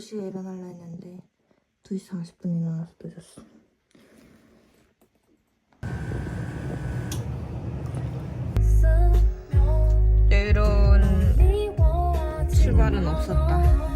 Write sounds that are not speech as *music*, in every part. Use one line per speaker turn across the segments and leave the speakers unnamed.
두시에 일어나려 했는데 2시 40분에 일어나서 늦었어. 여유로운 출발은 없었다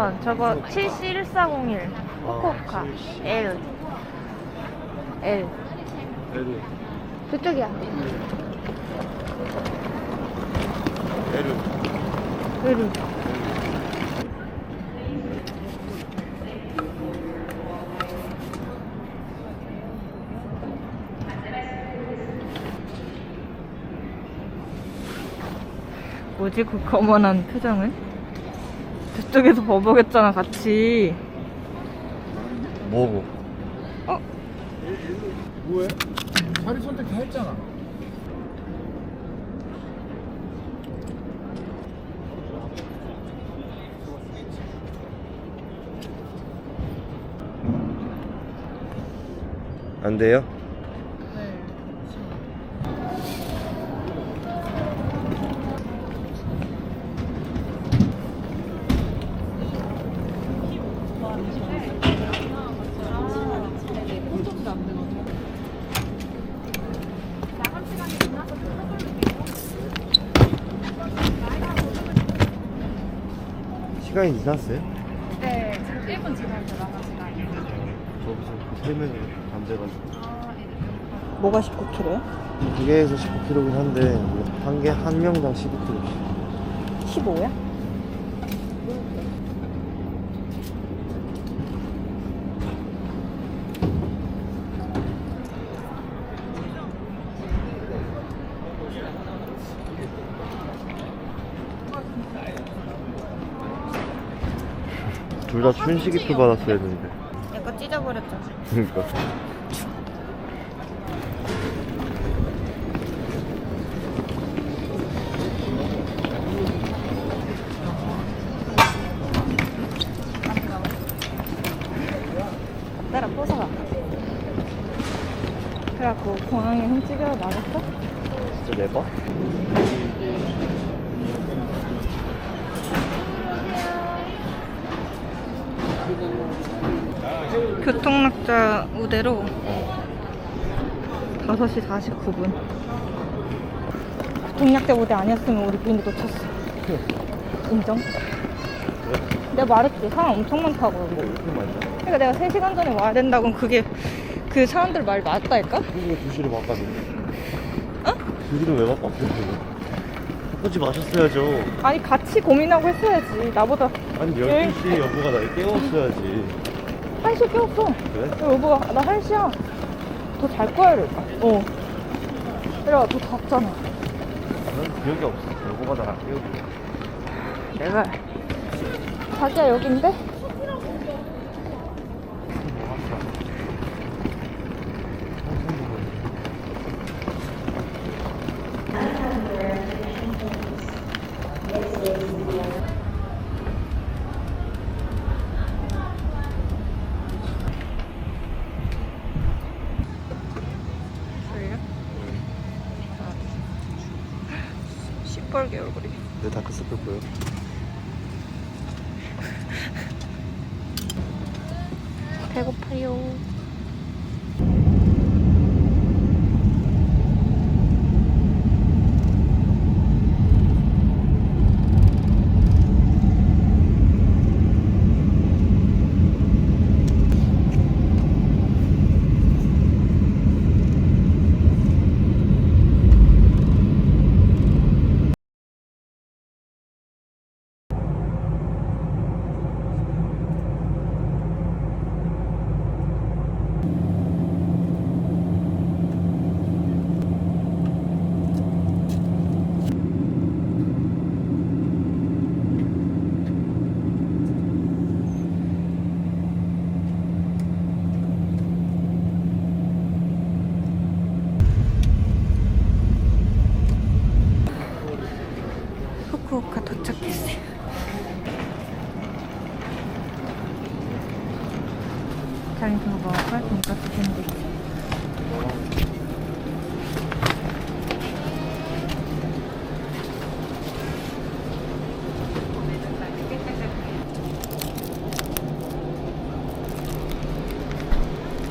시반 저거 7C1401 후쿠오카. L. L.
에르
그쪽이야.
에르
L. 뭐지 그 거만한 표정은? 저쪽에서 버벅였잖아 같이
뭐고?
어?
뭐해? 자리 선택 다 했잖아 안 돼요? 시간이 지났어요?
네, 지금 1분 지나서 나간 시간이에요.
저기서 세 명이 앉아가지고
뭐가 19kg야?
두 개에서 19kg긴 한데 한 개 한 명당 12kg씩
15야?
둘 다 춘식이표 받았어야 했는데
약간 찢어버렸잖아
그러니까
따라 뽀사가 그래갖고 공항에 훔치겨 나갔어?
진짜 내봐?
교통락자 우대로 5시 49분 교통약자 우대 아니었으면 우리 비행기 놓쳤어 인정? 내가 말했지 사람 엄청 많다고? 그러니까 내가 3시간 전에 와야 된다고 그게 그 사람들 말 맞다니까?
그게 2시를 바꿨는데 어? 2시를 왜 바꿨어요? 바꾸지 마셨어야죠.
아니 같이 고민하고 했어야지. 나보다
아니
예.
12시에 여보가 날 깨웠어야지.
1시에 깨웠어.
그래?
여보가 나 1시야. 더 잘 거야 이러니까 어. 이래가 더 잤잖아.
난 기억이 없어. 여보가 날 깨우고.
내가 자기야 여긴데? 시뻘게 얼굴이
내 다크서클 보여?
배고파요 닭다리 두부 먹을 돈까스 샌드위치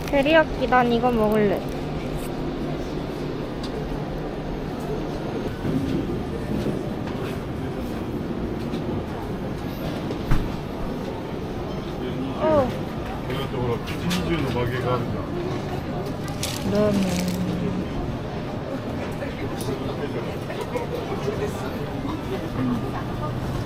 데리야끼 난 이거 먹을래.
ほらプチ20の曲げがあるじゃん。
ラーメン。うん。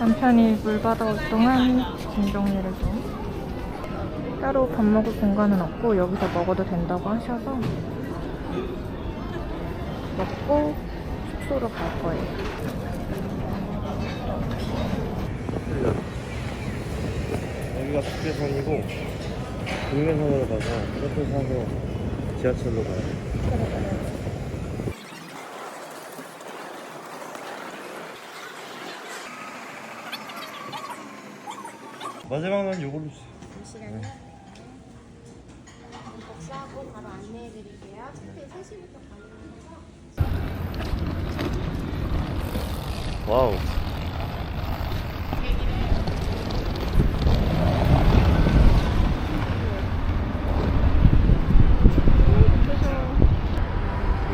남편이 물 받아올 동안 짐 정리를 좀 따로 밥 먹을 공간은 없고 여기서 먹어도 된다고 하셔서 먹고 숙소로 갈 거예요.
여기가 국제선이고 국내선으로 가서 이렇게 사서 지하철로 가야 마지막 난 요걸로 주세요.
복수하고 바로 안내해 드릴게요. 체크인 3시부터 가능해서
와우.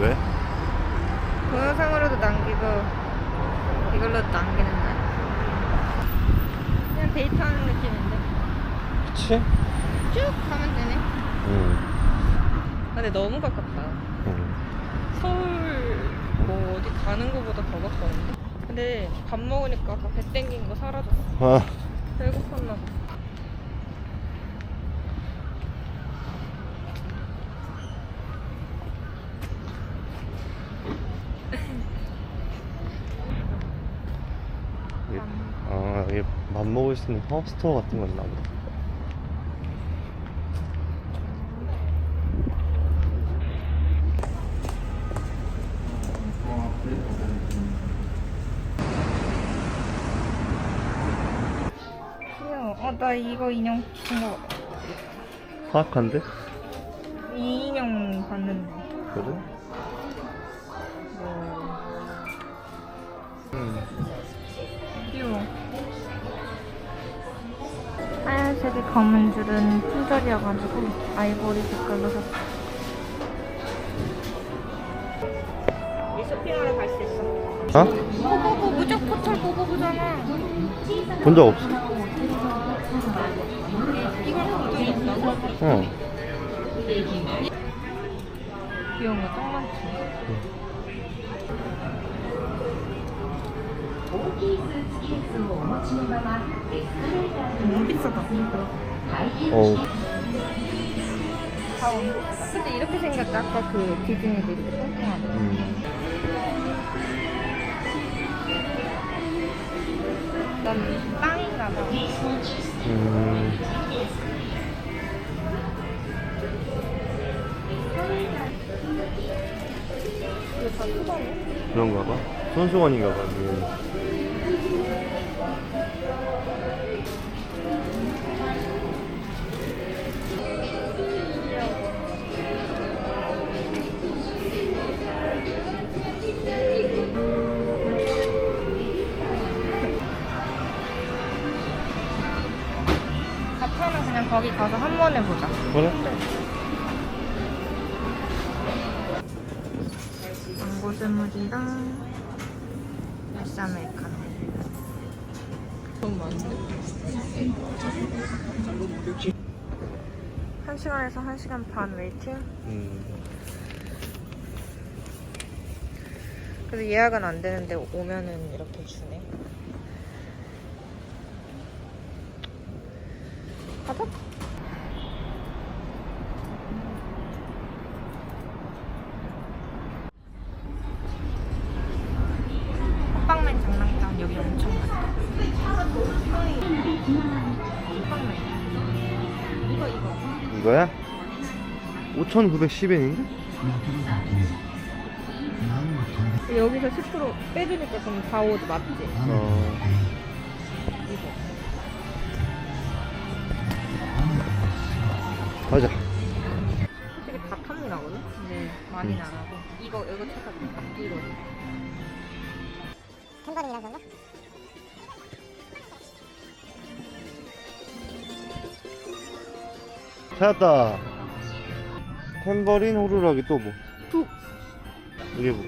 왜?
동영상으로도 남기고 이걸로도 남기는 날. 그냥 데이트하는 느낌인데
그치?
쭉 가면 되네.
응.
근데 너무 가깝다.
응.
서울 뭐 어디 가는 거보다 더 가까운데? 근데 밥 먹으니까 아까 배 땡긴 거 사라졌어.
아,
배고팠나 봐.
이게, 아, 이게 밥 먹을 수 있는 팝스토어 같은 건 나보다.
어, 나 이거 인형 준거 같아.
화학한데?
이 인형 봤는데.
그래?
귀여워. 하얀색이 검은 줄은 품절이어가지고 아이보리 색깔로 샀어. 우리 쇼핑하러 갈 수 있어.
어?
꼬보고 무적 포털 꼬보고잖아.
본 적 없어.
이걸 본적 있다고?
어.
귀여운 거 짱 많지. 너무 비싸다. 가운. 근데 이렇게 생겼다. 아까 그 디즈니도 이렇게 뚱뚱하다.
음.
난 빵인가 봐.
음.
다 크다네.
그런가 봐. 손수건인가 봐. 음.
가파는 그냥 거기 가서 한 번에 보자.
그래?
스무디랑 아이스 아메리카노. 너무 많은데? 한 시간에서 한 시간 반 웨이팅?
음.
그래서 예약은 안 되는데 오면은 이렇게 주네. 가자. 이거.
이거야? 5,910엔인데?
여기서 10% 빼주니까 그럼 4, 5도 맞지?
어. 가자.
솔직히 다 탐이 나거든? 근데 많이는 안 하고. 이거, 이거 찾아볼까? 이거.
템버린이라는 건
찾았다. 탬버린 호루라기 또 뭐?
툭.
이게 뭐?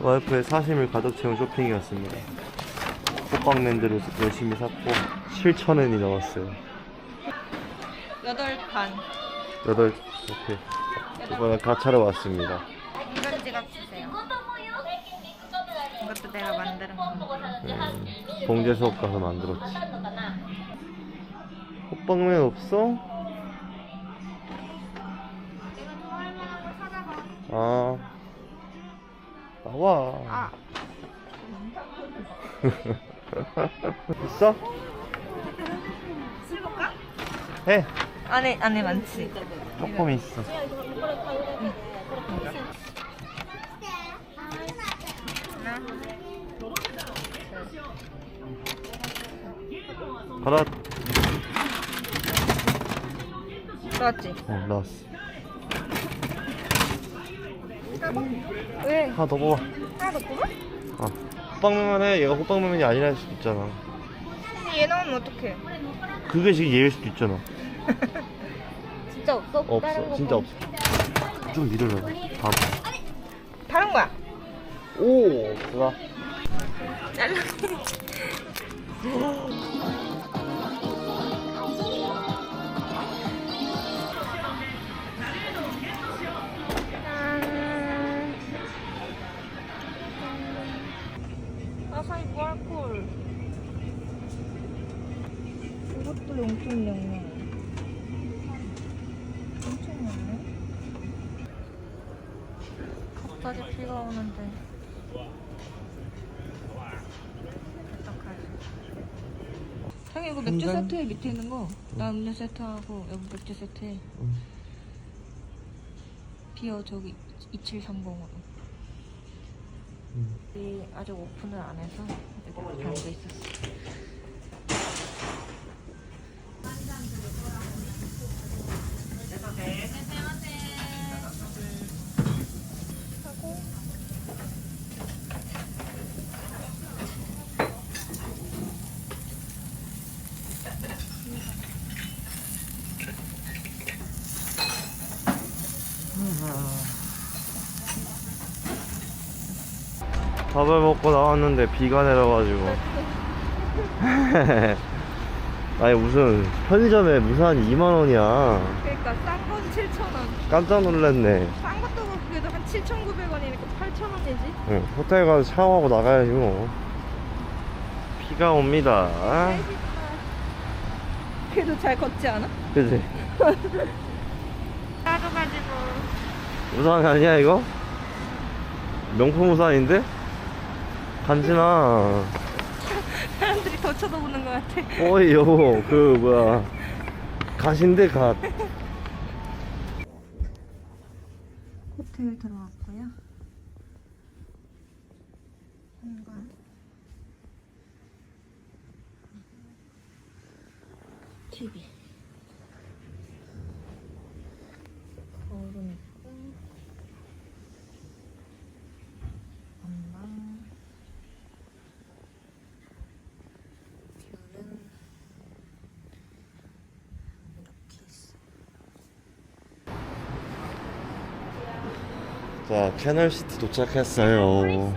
와이프의 사심을 가득 채운 쇼핑이었습니다. 호빵랜드로 열심히 샀고 7,000원이 나왔어요.
여덟 판.
여덟 이렇게 이번에 가차로 왔습니다.
이건 지갑 주세요. 이것도 내가 만드는 거.
음, 봉제 수업 가서 만들었지. 호빵맨 없어? 아 나와.
아, *laughs*
있어?
쓸볼까?
해.
안에, 안에 많지.
조금 있어. 받아.
나왔지?
어 나왔어.
왜?
하나 더 뽑아.
하나 더 뽑아?
어. 호빵맨만 해. 얘가 호빵맨이 아니라 할 수도 있잖아.
얘 나오면 어떡해?
그게 지금 얘일 수도 있잖아. *laughs*
진짜 없어? 다른
없어.
거
진짜
뭐?
없어. 좀 밀어줘. 다음.
다른 거야.
오, 좋아.
잘라. *laughs* 이것도 0.00. 엄청 많네. 갑자기 비가 오는데. 어떡하지? 형이 이거 맥주? 세트에 밑에 있는 거. 나 음료 세트하고 여기 맥주 세트에. 비어 저기 2730으로. 이 아직 오픈을 안 해서 여기 담겨 있었어.
밥을 먹고 나왔는데 비가 내려가지고. *laughs* 아니 무슨 편의점에 무슨 한 2만 원이야.
그러니까 싼 건 7,000원.
깜짝 놀랐네.
싼 것도 그래도 한 7,900원이니까 8,000원이지.
응, 호텔 가서 샤워하고 나가야지 뭐. 비가 옵니다. *laughs*
그래도 잘 걷지 않아?
그지?
나도 가지고.
우산 아니야 이거? 명품 우산인데? 간지나.
사람들이 더 쳐다보는 것 같아.
어이 여보 그 뭐야 갓인데 갓.
호텔 들어왔고요. 현관. TV. 거울은 있고. 안방. 뷰는 이렇게 있어.
자 캐널시티 도착했어요.